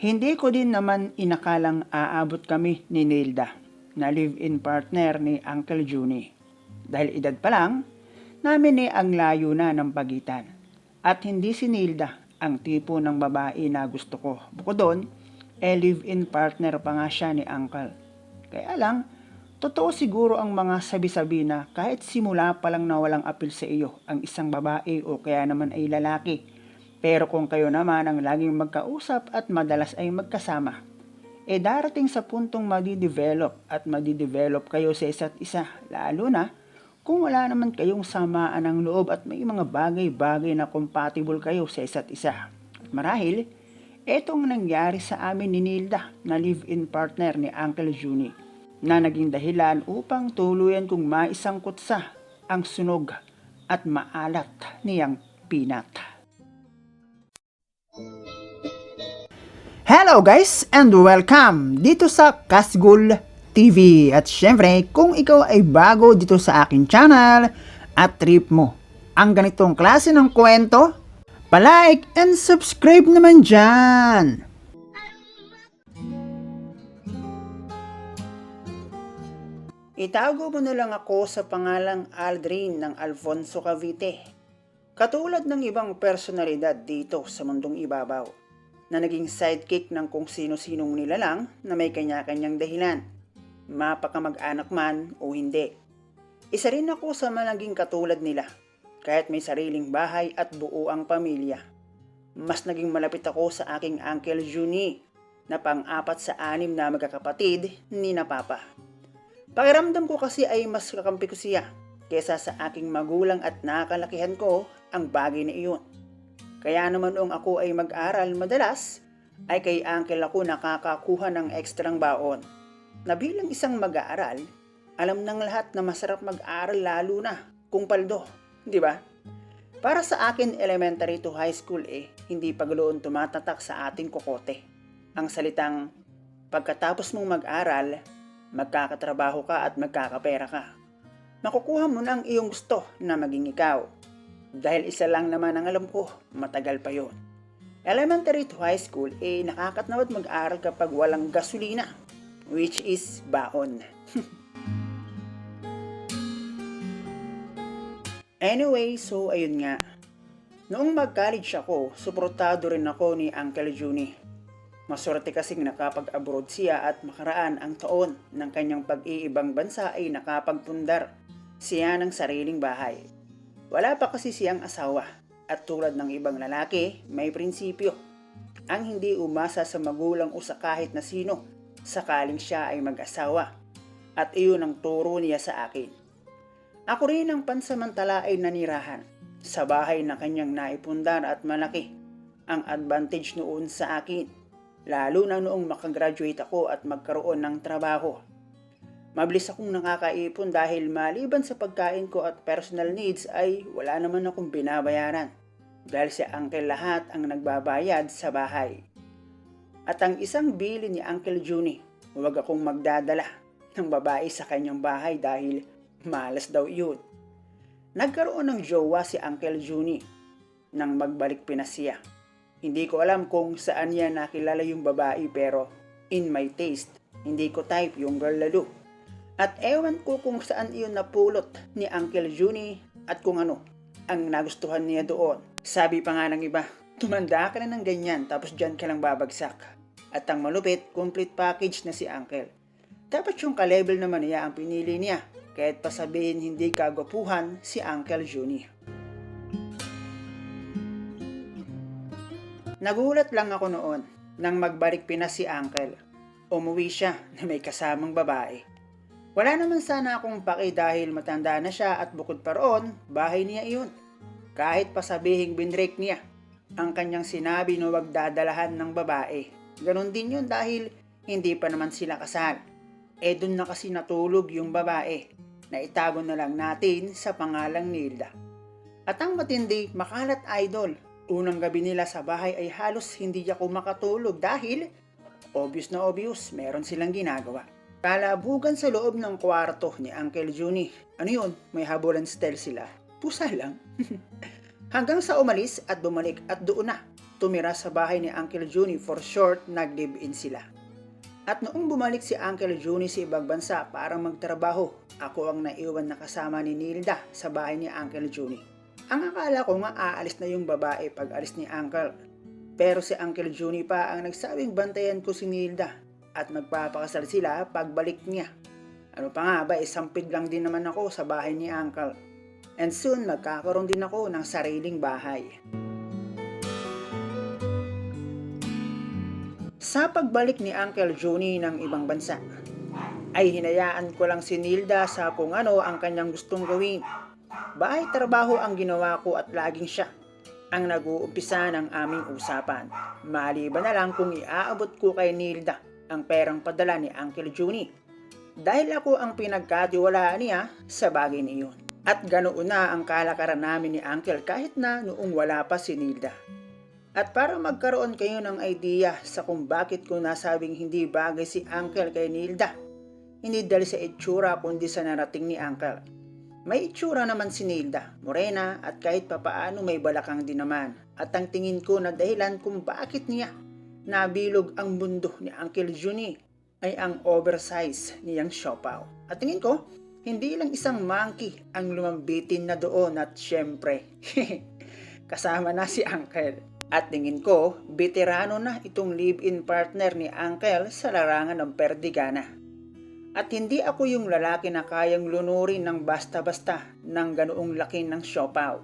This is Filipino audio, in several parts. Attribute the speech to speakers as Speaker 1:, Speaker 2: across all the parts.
Speaker 1: Hindi ko din naman inakalang aabot kami ni Nilda na live-in partner ni Uncle Juni. Dahil edad pa lang, namin ni ang layo na ng pagitan. At hindi si Nilda ang tipo ng babae na gusto ko. Bukod doon, eh live-in partner pa nga siya ni Uncle. Kaya lang, totoo siguro ang mga sabi-sabi na kahit simula pa lang na walang apil sa iyo ang isang babae o kaya naman ay lalaki. Pero kung kayo naman ang laging magkausap at madalas ay magkasama, eh darating sa puntong madidevelop at madidevelop kayo sa isa't isa, lalo na kung wala naman kayong samaan ng loob at may mga bagay-bagay na compatible kayo sa isa't isa. At marahil, etong nangyari sa amin ni Nilda na live-in partner ni Uncle Juni na naging dahilan upang tuluyan kong maisangkot sa ang sunog at maalat niyang pinat. Hello guys and welcome dito sa Kasgul TV. At syempre, kung ikaw ay bago dito sa akin channel at trip mo ang ganitong klase ng kwento, palike and subscribe naman dyan. Itago mo na lang ako sa pangalang Aldrin ng Alfonso Cavite. Katulad ng ibang personalidad dito sa mundong ibabaw na naging sidekick ng kung sino-sinong nilalang na may kanya-kanyang dahilan, mapakamag-anak man o hindi. Isa rin ako sa mga naging katulad nila, kahit may sariling bahay at buo ang pamilya. Mas naging malapit ako sa aking Uncle Juni na pang-apat sa anim na magkakapatid ni na Papa. Pakiramdam ko kasi ay mas kakampi ko siya kesa sa aking magulang at nakakalakihan ko ang bagay na iyon. Kaya naman noong ako ay mag-aral madalas, ay kay uncle ako nakakakuha ng ekstrang baon. Na bilang isang mag-aaral, alam ng lahat na masarap mag-aral lalo na kung paldo, di ba? Para sa akin, elementary to high school eh, hindi pagloon tumatatak sa ating kokote. Ang salitang, pagkatapos mong mag-aral, magkakatrabaho ka at magkakapera ka. Makukuha mo na ang iyong gusto na maging ikaw. Dahil isa lang naman ang alam ko, matagal pa yon. Elementary to high school, eh nakakatnawad mag-aral kapag walang gasolina, which is baon. anyway, so ayun nga. Noong mag-college ako, suportado rin ako ni Uncle Juni. Maswerte kasing nakapag-abroad siya at makaraan ang taon ng kanyang pag-iibang bansa ay nakapagpundar siya ng sariling bahay. Wala pa kasi siyang asawa at tulad ng ibang lalaki, may prinsipyo. Ang hindi umasa sa magulang o sa kahit na sino sakaling siya ay mag-asawa. At iyon ang turo niya sa akin. Ako rin ang pansamantala ay nanirahan sa bahay na kanyang naipundar at malaki. Ang advantage noon sa akin, lalo na noong makagraduate ako at magkaroon ng trabaho. Mabilis akong nakakaipon dahil maliban sa pagkain ko at personal needs ay wala naman akong binabayaran dahil si Uncle lahat ang nagbabayad sa bahay. At ang isang bili ni Uncle Juni, huwag akong magdadala ng babae sa kanyang bahay dahil malas daw iyon. Nagkaroon ng jowa si Uncle Juni nang magbalik Pinas siya. Hindi ko alam kung saan niya nakilala yung babae pero in my taste, hindi ko type yung girl lalo. At ewan ko kung saan iyon napulot ni Uncle Juni at kung ano ang nagustuhan niya doon. Sabi pa nga ng iba, tumanda ka na ng ganyan tapos dyan ka lang babagsak. At ang malupit, complete package na si Uncle. Dapat yung ka-level naman niya ang pinili niya kahit pa sabihin hindi kagwapuhan si Uncle Juni. Nagulat lang ako noon nang magbalik Pinas si Uncle. Umuwi siya na may kasamang babae. Wala naman sana akong paki dahil matanda na siya at bukod pa roon, bahay niya iyon. Kahit pa sabihing binrake niya, ang kanyang sinabi na wag dadalahan ng babae. Ganon din yun dahil hindi pa naman sila kasal. E dun na kasi natulog yung babae na itago na lang natin sa pangalang Nilda. At ang matindi, makalat idol. Unang gabi nila sa bahay ay halos hindi ako makatulog dahil obvious na obvious, meron silang ginagawa. Kalabugan sa loob ng kwarto ni Uncle Juni. Ano yun? May habulan style sila. Pusa lang. Hanggang sa umalis at bumalik at doon na, tumira sa bahay ni Uncle Juni for short, nag-live-in sila. At noong bumalik si Uncle Juni sa ibang bansa para magtrabaho, ako ang naiwan na kasama ni Nilda sa bahay ni Uncle Juni. Ang akala ko nga aalis na yung babae pag alis ni Uncle. Pero si Uncle Juni pa ang nagsabing bantayan ko si Nilda at magpapakasal sila pagbalik niya. Ano pa nga ba, isampid lang din naman ako sa bahay ni Uncle. And soon magkakaroon din ako ng sariling bahay. Sa pagbalik ni Uncle Johnny ng ibang bansa, ay hinayaan ko lang si Nilda sa kung ano ang kanyang gustong gawin. Bahay trabaho ang ginawa ko at laging siya ang nag-uumpisa ng aming usapan. Maliban na lang kung iaabot ko kay Nilda ang perang padala ni Uncle Johnny. Dahil ako ang pinagkatiwalaan niya sa bagay na iyon. At ganoon na ang kalakaran namin ni Uncle kahit na noong wala pa si Nilda. At para magkaroon kayo ng idea sa kung bakit ko nasabing hindi bagay si Uncle kay Nilda, hindi dahil sa itsura kundi sa narating ni Uncle. May itsura naman si Nilda, morena at kahit papaano may balakang din naman. At ang tingin ko na dahilan kung bakit niya nabilog ang mundo ni Uncle Juni ay ang oversize niyang siopaw. At tingin ko, hindi lang isang monkey ang lumambitin na doon at syempre, kasama na si Uncle. At tingin ko, veterano na itong live-in partner ni Uncle sa larangan ng perdigana. At hindi ako yung lalaki na kayang lunurin ng basta-basta ng ganoong laki ng siopaw.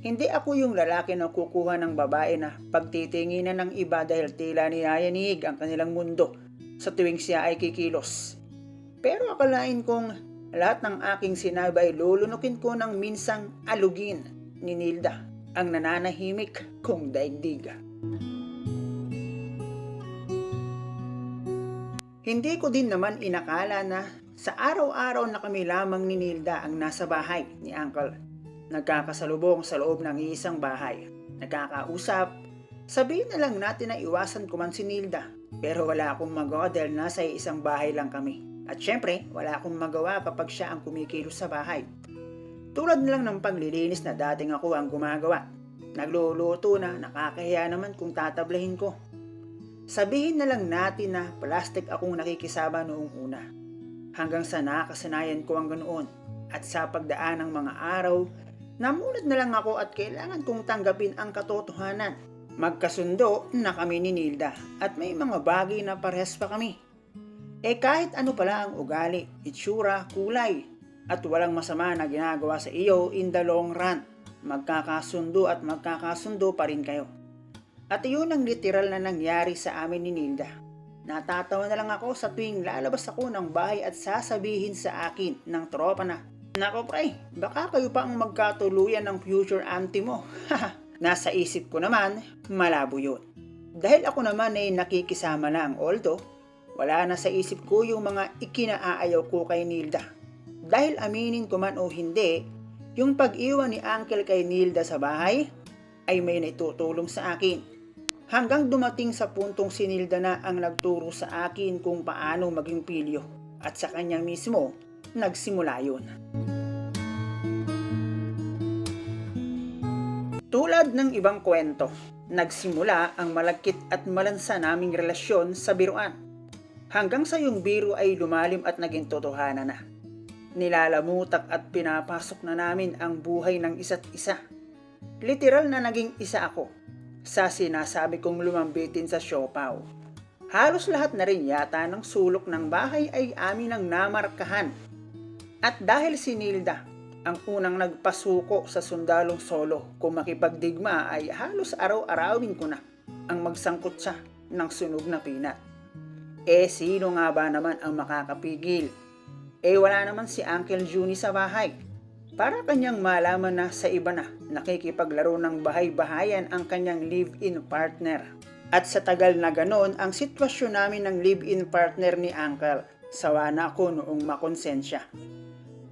Speaker 1: Hindi ako yung lalaki na kukuha ng babae na pagtitinginan ng iba dahil tila niyayanig ang kanilang mundo sa tuwing siya ay kikilos. Pero akalain kong lahat ng aking sinabi ay lulunukin ko ng minsang alugin ni Nilda ang nananahimik kong daigdig. Hindi ko din naman inakala na sa araw-araw na kami lamang ni Nilda ang nasa bahay ni Uncle. Nagkakasalubong sa loob ng isang bahay. Nagkakausap. Sabihin na lang natin na iwasan ko man si Nilda. Pero wala akong magawa dahil nasa isang bahay lang kami. At syempre, wala akong magawa kapag siya ang kumikilos sa bahay. Tulad na lang ng paglilinis na dating ako ang gumagawa. Nagluluto na, nakakahiya naman kung tatablahin ko. Sabihin na lang natin na plastic akong nakikisama noong una. Hanggang sa nakasanayan ko ang ganoon. At sa pagdaan ng mga araw, namulat na lang ako at kailangan kong tanggapin ang katotohanan. Magkasundo na kami ni Nilda at may mga bagay na parehas pa kami. Eh kahit ano pala ang ugali, itsura, kulay, at walang masama na ginagawa sa iyo in the long run. Magkakasundo at magkakasundo pa rin kayo. At iyon ang literal na nangyari sa amin ni Nilda. Natatawa na lang ako sa tuwing lalabas ako ng bahay at sasabihin sa akin ng tropa na, Nako pre, baka kayo pa ang magkatuluyan ng future auntie mo. Nasa isip ko naman, malabo yun. Dahil ako naman ay nakikisama na ang Oldo, wala na sa isip ko yung mga ikinaayaw ko kay Nilda. Dahil aminin ko man o hindi, yung pag-iwan ni Uncle kay Nilda sa bahay ay may naitutulong sa akin. Hanggang dumating sa puntong si Nilda na ang nagturo sa akin kung paano maging pilyo. At sa kanya mismo, nagsimula yun. Tulad ng ibang kwento, nagsimula ang malagkit at malansa naming relasyon sa biruan. Hanggang sa yung biro ay lumalim at naging totohanan na. Nilalamutak at pinapasok na namin ang buhay ng isa't isa. Literal na naging isa ako sa sinasabi kong lumambitin sa siopaw. Halos lahat na rin yata ng sulok ng bahay ay amin ang namarkahan. At dahil si Nilda ang unang nagpasuko sa sundalong solo kung makipagdigma ay halos araw-arawin ko na ang magsangkot siya ng sunog na pinat. Eh sino nga ba naman ang makakapigil? Eh wala naman si Uncle Juni sa bahay. Para kanyang malaman na sa iba na nakikipaglaro ng bahay-bahayan ang kanyang live-in partner. At sa tagal na ganon ang sitwasyon namin ng live-in partner ni Uncle. Sawa na ako noong makonsensya.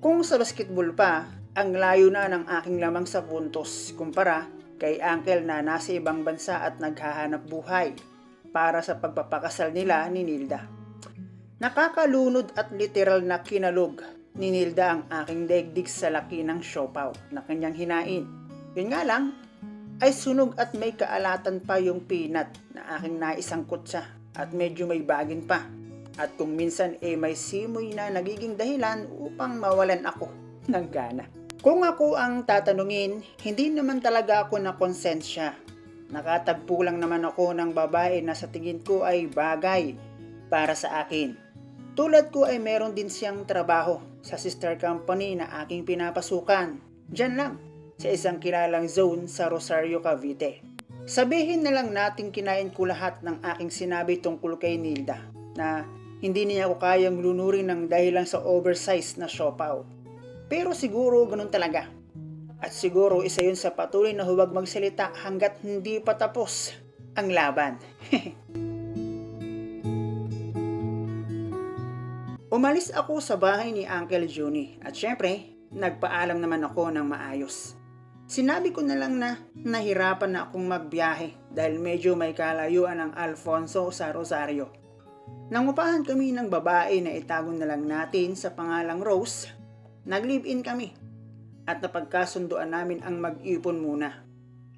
Speaker 1: Kung sa basketball pa, ang layo na ng aking lamang sa puntos kumpara kay Uncle na nasa ibang bansa at naghahanap buhay para sa pagpapakasal nila ni Nilda. Nakakalunod at literal na kinalog ni Nilda ang aking daigdig sa laki ng siopaw na kanyang hinain. Yun nga lang, ay sunog at may kaalatan pa yung peanut na aking naisangkot sa at medyo may bagin pa. At kung minsan eh may simoy na nagiging dahilan upang mawalan ako ng gana. Kung ako ang tatanungin, hindi naman talaga ako na konsensya. Nakatagpo lang naman ako ng babae na sa tingin ko ay bagay para sa akin. Tulad ko ay meron din siyang trabaho sa sister company na aking pinapasukan. Diyan lang, sa isang kilalang zone sa Rosario, Cavite. Sabihin na lang natin kinain ko lahat ng aking sinabi tungkol kay Nilda na hindi niya ako kayang lunurin ng dahil lang sa oversized na siopaw. Pero siguro ganun talaga. At siguro isa yun sa patuloy na huwag magsalita hanggat hindi pa tapos ang laban. Umalis ako sa bahay ni Uncle Juni at syempre, nagpaalam naman ako ng maayos. Sinabi ko na lang na nahirapan na akong magbiyahe dahil medyo may kalayuan ang Alfonso sa Rosario. Nangupahan kami ng babae na itago na lang natin sa pangalang Rose. Nag-live-in kami at napagkasunduan namin ang mag-ipon muna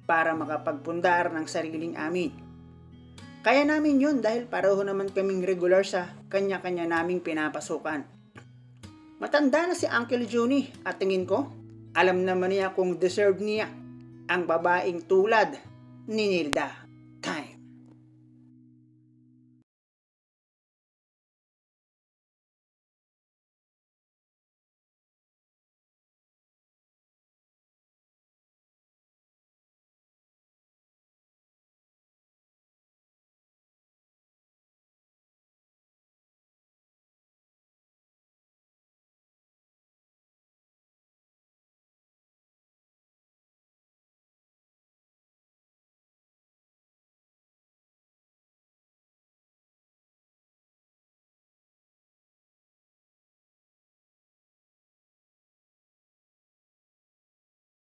Speaker 1: para makapagpundar ng sariling amin. Kaya namin yun dahil pareho naman kaming regular sa kanya-kanya naming pinapasukan. Matanda na si Uncle Juni at tingin ko, alam naman niya kung deserve niya ang babaeng tulad ni Nilda.